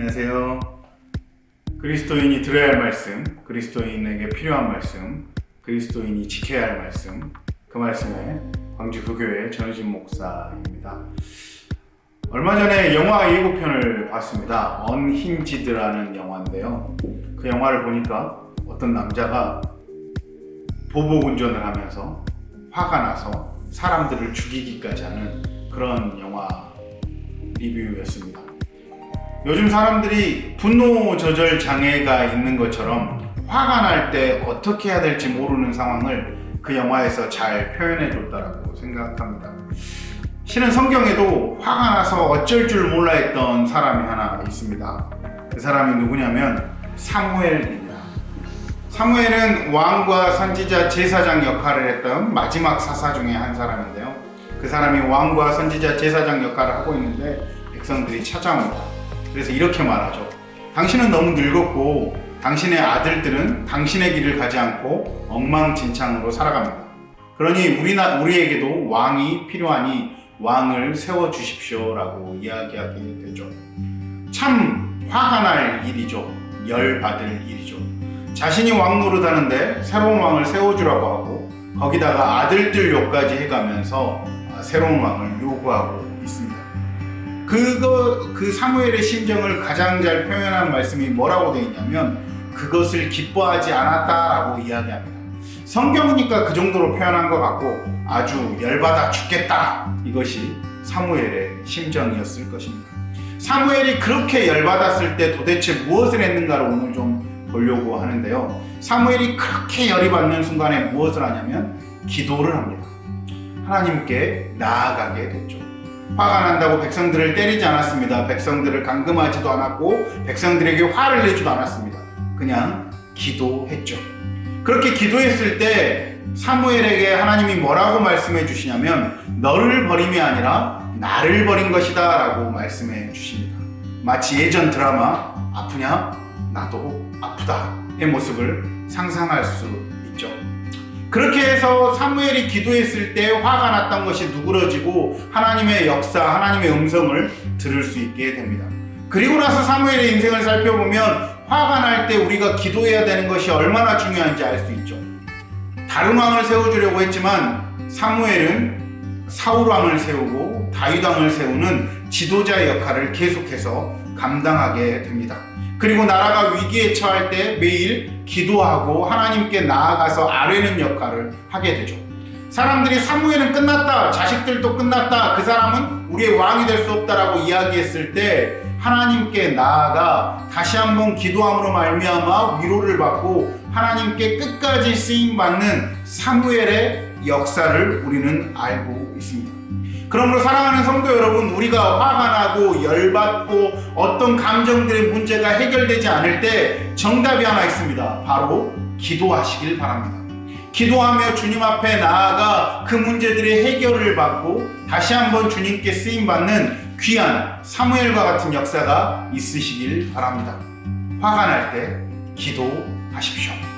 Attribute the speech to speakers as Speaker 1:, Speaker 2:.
Speaker 1: 안녕하세요. 그리스도인이 들어야 할 말씀, 그리스도인에게 필요한 말씀, 그리스도인이 지켜야 할 말씀, 그 말씀에 광주 교교의 전우진 목사입니다. 얼마 전에 영화 예고편을 봤습니다. 언힌지드라는 영화인데요. 그 영화를 보니까 어떤 남자가 보복 운전을 하면서 화가 나서 사람들을 죽이기까지 하는 그런 영화 리뷰였습니다. 요즘 사람들이 분노 조절 장애가 있는 것처럼 화가 날 때 어떻게 해야 될지 모르는 상황을 그 영화에서 잘 표현해 줬다라고 생각합니다. 실은 성경에도 화가 나서 어쩔 줄 몰라 했던 사람이 하나 있습니다. 그 사람이 누구냐면 사무엘입니다. 사무엘은 왕과 선지자 제사장 역할을 했던 마지막 사사 중에 한 사람인데요. 그 사람이 왕과 선지자 제사장 역할을 하고 있는데 백성들이 찾아옵니다. 그래서 이렇게 말하죠. 당신은 너무 늙었고 당신의 아들들은 당신의 길을 가지 않고 엉망진창으로 살아갑니다. 그러니 우리나 우리에게도 왕이 필요하니 왕을 세워 주십시오라고 이야기하게 되죠. 참 화가 날 일이죠. 열 받을 일이죠. 자신이 왕 노릇하는데 새로운 왕을 세워주라고 하고 거기다가 아들들 욕까지 해가면서 새로운 왕을 요구하고 있습니다. 그거 그 사무엘의 심정을 가장 잘 표현한 말씀이 뭐라고 되어 있냐면 그것을 기뻐하지 않았다라고 이야기합니다. 성경이니까 그 정도로 표현한 것 같고 아주 열받아 죽겠다 이것이 사무엘의 심정이었을 것입니다. 사무엘이 그렇게 열받았을 때 도대체 무엇을 했는가를 오늘 좀 보려고 하는데요. 사무엘이 그렇게 열이 받는 순간에 무엇을 하냐면 기도를 합니다. 하나님께 나아가게 됐죠. 화가 난다고 백성들을 때리지 않았습니다. 백성들을 감금하지도 않았고 백성들에게 화를 내지도 않았습니다. 그냥 기도했죠. 그렇게 기도했을 때 사무엘에게 하나님이 뭐라고 말씀해 주시냐면 너를 버림이 아니라 나를 버린 것이다 라고 말씀해 주십니다. 마치 예전 드라마 아프냐? 나도 아프다의 모습을 상상할 수 있죠. 그렇게 해서 사무엘이 기도했을 때 화가 났던 것이 누그러지고 하나님의 역사, 하나님의 음성을 들을 수 있게 됩니다. 그리고 나서 사무엘의 인생을 살펴보면 화가 날 때 우리가 기도해야 되는 것이 얼마나 중요한지 알 수 있죠. 다른 왕을 세워주려고 했지만 사무엘은 사울 왕을 세우고 다윗 왕을 세우는 지도자 역할을 계속해서 감당하게 됩니다. 그리고 나라가 위기에 처할 때 매일 기도하고 하나님께 나아가서 아뢰는 역할을 하게 되죠. 사람들이 사무엘은 끝났다, 자식들도 끝났다, 그 사람은 우리의 왕이 될 수 없다라고 이야기했을 때 하나님께 나아가 다시 한번 기도함으로 말미암아 위로를 받고 하나님께 끝까지 쓰임 받는 사무엘의 역사를 우리는 알고 있습니다. 그러므로 사랑하는 성도 여러분, 우리가 화가 나고 열받고 어떤 감정들의 문제가 해결되지 않을 때 정답이 하나 있습니다. 바로 기도하시길 바랍니다. 기도하며 주님 앞에 나아가 그 문제들의 해결을 받고 다시 한번 주님께 쓰임 받는 귀한 사무엘과 같은 역사가 있으시길 바랍니다. 화가 날 때 기도하십시오.